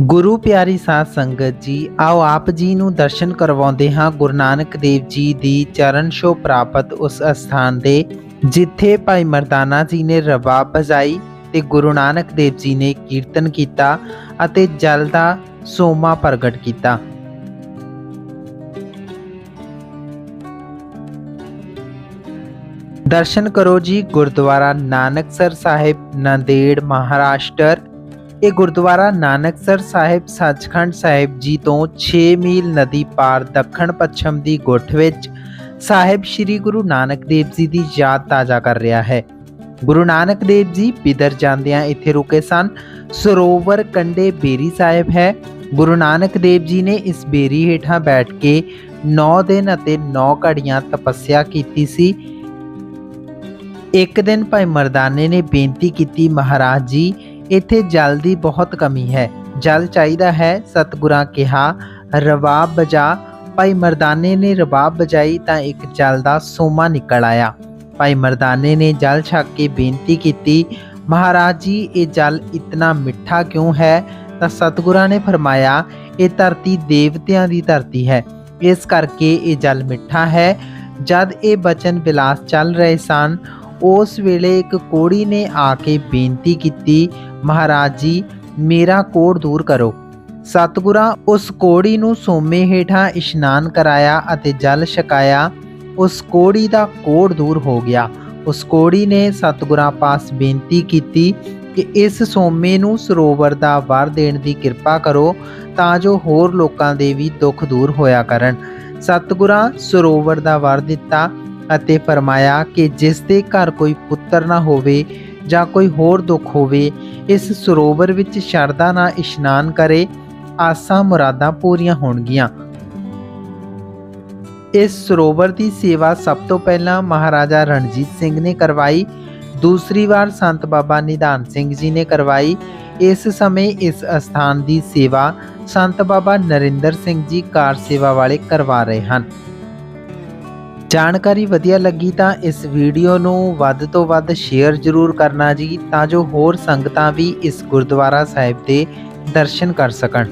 ਗੁਰੂ ਪਿਆਰੀ ਸਾਧ ਸੰਗਤ ਜੀ, ਆਓ ਆਪ ਜੀ ਨੂੰ ਦਰਸ਼ਨ ਕਰਵਾਉਂਦੇ ਹਾਂ ਗੁਰੂ ਨਾਨਕ ਦੇਵ ਜੀ ਦੀ ਚਰਨ ਛੋਹ ਪ੍ਰਾਪਤ ਉਸ ਅਸਥਾਨ ਦੇ, ਜਿੱਥੇ ਭਾਈ ਮਰਦਾਨਾ ਜੀ ਨੇ ਰਬਾਬ ਬਜਾਈ ਤੇ ਗੁਰੂ ਨਾਨਕ ਦੇਵ ਜੀ ਨੇ ਕੀਰਤਨ ਕੀਤਾ ਅਤੇ ਜਲ ਦਾ ਸੋਮਾ ਪ੍ਰਗਟ ਕੀਤਾ। ਦਰਸ਼ਨ ਕਰੋ ਜੀ ਗੁਰਦੁਆਰਾ ਨਾਨਕਸਰ ਸਾਹਿਬ, ਨੰਦੇੜ ਮਹਾਰਾਸ਼ਟਰ। ਇਹ ਗੁਰਦੁਆਰਾ ਨਾਨਕਸਰ ਸਾਹਿਬ ਸੱਚਖੰਡ ਸਾਹਿਬ ਜੀ ਤੋਂ 6 ਮੀਲ ਨਦੀ ਪਾਰ ਦੱਖਣ ਪੱਛਮ ਦੀ ਗੁੱਠ ਵਿੱਚ ਸਾਹਿਬ ਸ੍ਰੀ ਗੁਰੂ ਨਾਨਕ ਦੇਵ ਜੀ ਦੀ ਯਾਦ ਤਾਜ਼ਾ ਕਰ ਰਿਹਾ ਹੈ। ਗੁਰੂ ਨਾਨਕ ਦੇਵ ਜੀ ਬਿਦਰ ਜਾਂਦਿਆਂ ਇੱਥੇ ਰੁਕੇ ਸਨ। ਸਰੋਵਰ ਕੰਡੇ ਬੇਰੀ ਸਾਹਿਬ ਹੈ। ਗੁਰੂ ਨਾਨਕ ਦੇਵ ਜੀ ਨੇ ਇਸ ਬੇਰੀ ਹੇਠਾਂ ਬੈਠ ਕੇ 9 ਦਿਨ ਅਤੇ 9 ਘੜੀਆਂ ਤਪੱਸਿਆ ਕੀਤੀ ਸੀ। ਇੱਕ ਦਿਨ ਭਾਈ ਮਰਦਾਨੇ ਨੇ ਬੇਨਤੀ ਕੀਤੀ, ਮਹਾਰਾਜ ਜੀ ਇੱਥੇ ਜਲ ਦੀ ਬਹੁਤ ਕਮੀ ਹੈ। ਜਲ ਚਾਹੀਦਾ ਹੈ, ਸਤਿਗੁਰਾਂ ਕਿਹਾ ਰਬਾਬ ਬਜਾ ਭਾਈ ਮਰਦਾਨੇ ਨੇ ਰਬਾਬ ਬਜਾਈ ਤਾਂ ਇੱਕ ਜਲ ਦਾ ਸੋਮਾ ਨਿਕਲ ਆਇਆ। ਭਾਈ ਮਰਦਾਨੇ ਨੇ ਜਲ ਛਕ ਕੇ ਬੇਨਤੀ ਕੀਤੀ, ਮਹਾਰਾਜ ਜੀ, ਇਹ ਜਲ ਇਤਨਾ ਮਿੱਠਾ ਕਿਉਂ ਹੈ? ਤਾਂ ਸਤਿਗੁਰਾਂ ਨੇ ਫਰਮਾਇਆ, ਇਹ ਧਰਤੀ ਦੇਵਤਿਆਂ ਦੀ ਧਰਤੀ ਹੈ। ਇਸ ਕਰਕੇ ਇਹ ਜਲ ਮਿੱਠਾ ਹੈ। ਜਦ ਇਹ ਬਚਨ ਵਿਲਾਸ ਚੱਲ ਰਹੇ ਸਨ ਉਸ ਵੇਲੇ ਇੱਕ ਕੋੜੀ ਨੇ ਆ ਕੇ ਬੇਨਤੀ ਕੀਤੀ, ਮਹਾਰਾਜ ਜੀ, ਮੇਰਾ ਕੋੜ ਦੂਰ ਕਰੋ। ਸਤਿਗੁਰਾਂ ਉਸ ਕੋੜੀ ਨੂੰ ਸੋਮੇ ਹੇਠਾਂ ਇਸ਼ਨਾਨ ਕਰਾਇਆ ਅਤੇ ਜਲ ਛਕਾਇਆ। ਉਸ ਕੋੜੀ ਦਾ ਕੋੜ ਦੂਰ ਹੋ ਗਿਆ। ਉਸ ਕੋੜੀ ਨੇ ਸਤਿਗੁਰਾਂ ਪਾਸ ਬੇਨਤੀ ਕੀਤੀ ਕਿ ਇਸ ਸੋਮੇ ਨੂੰ ਸਰੋਵਰ ਦਾ ਵਰ ਦੇਣ ਦੀ ਕਿਰਪਾ ਕਰੋ ਤਾਂ ਜੋ ਹੋਰ ਲੋਕਾਂ ਦੇ ਵੀ ਦੁੱਖ ਦੂਰ ਹੋਇਆ ਕਰਨ। ਸਤਿਗੁਰਾਂ ਸਰੋਵਰ ਦਾ ਵਰ ਦਿੱਤਾ ਅਤੇ ਫਰਮਾਇਆ ਕਿ ਜਿਸ ਦੇ ਘਰ ਕੋਈ ਪੁੱਤਰ ਨਾ ਹੋਵੇ ਜਾਂ ਕੋਈ ਹੋਰ ਦੁੱਖ ਹੋਵੇ, ਇਸ ਸਰੋਵਰ ਵਿੱਚ ਸ਼ਰਧਾ ਨਾਲ ਇਸ਼ਨਾਨ ਕਰੇ, ਆਸਾਂ ਮੁਰਾਦਾਂ ਪੂਰੀਆਂ ਹੋਣਗੀਆਂ। ਇਸ ਸਰੋਵਰ ਦੀ ਸੇਵਾ ਸਭ ਤੋਂ ਪਹਿਲਾਂ ਮਹਾਰਾਜਾ ਰਣਜੀਤ ਸਿੰਘ ਨੇ ਕਰਵਾਈ, ਦੂਸਰੀ ਵਾਰ ਸੰਤ ਬਾਬਾ ਨਿਧਾਨ ਸਿੰਘ ਜੀ ਨੇ ਕਰਵਾਈ। ਇਸ ਸਮੇਂ ਇਸ ਅਸਥਾਨ ਦੀ ਸੇਵਾ ਸੰਤ ਬਾਬਾ ਨਰਿੰਦਰ ਸਿੰਘ ਜੀ ਕਾਰ ਸੇਵਾ ਵਾਲੇ ਕਰਵਾ ਰਹੇ ਹਨ। ਜਾਣਕਾਰੀ ਵਧੀਆ ਲੱਗੀ ਤਾਂ ਇਸ ਵੀਡੀਓ ਨੂੰ ਵੱਧ ਤੋਂ ਵੱਧ ਸ਼ੇਅਰ ਜ਼ਰੂਰ ਕਰਨਾ ਜੀ, ਤਾਂ ਜੋ ਹੋਰ ਸੰਗਤਾਂ ਵੀ ਇਸ ਗੁਰਦੁਆਰਾ ਸਾਹਿਬ ਦੇ ਦਰਸ਼ਨ ਕਰ ਸਕਣ।